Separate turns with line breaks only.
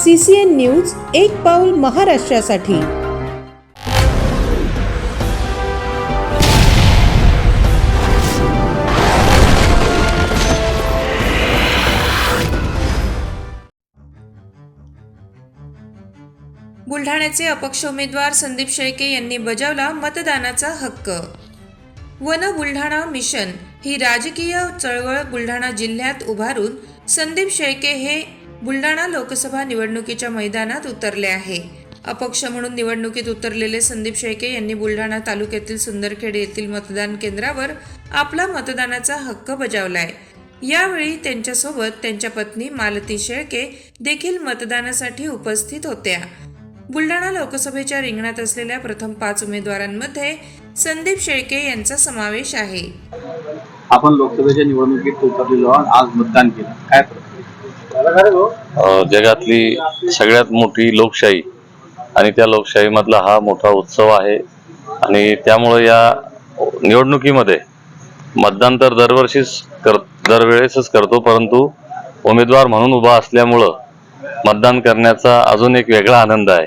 C C N news एक पाऊल महाराष्ट्रासाठी.
बुलढाण्याचे अपक्ष उमेदवार संदीप शेळके यांनी बजावला मतदानाचा हक्क. वन बुलढाणा मिशन ही राजकीय चळवळ बुलढाणा जिल्ह्यात उभारून संदीप शेळके हे बुलढाणा लोकसभा निवडणुकीच्या मैदानात उतरले आहे. अपक्ष म्हणून निवडणुकीत उतरलेले संदीप शेळके यांनी बुलढाणा तालुक्यातील सुंदरखेड येथील मतदान केंद्रावर आपला मतदानाचा हक्क बजावलाय. यावेळी त्यांच्यासोबत त्यांच्या पत्नी मालती शेळके देखील मतदानासाठी उपस्थित होत्या. बुलढाणा लोकसभेच्या रिंगणात असलेल्या प्रथम पाच उमेदवारांमध्ये संदीप शेळके यांचा समावेश आहे.
आपण लोकसभेच्या निवडणुकीत उतरलेलो आज मतदान केलं. काय
जगातली सगळ्यात मोठी लोकशाही आणि त्या लोकशाहीमधला हा मोठा उत्सव आहे. आणि त्यामुळे या निवडणुकीमध्ये मतदान तर दरवर्षीच कर दरवेळेसच करतो परंतु उमेदवार म्हणून उभा असल्यामुळं मतदान करण्याचा अजून एक वेगळा आनंद आहे.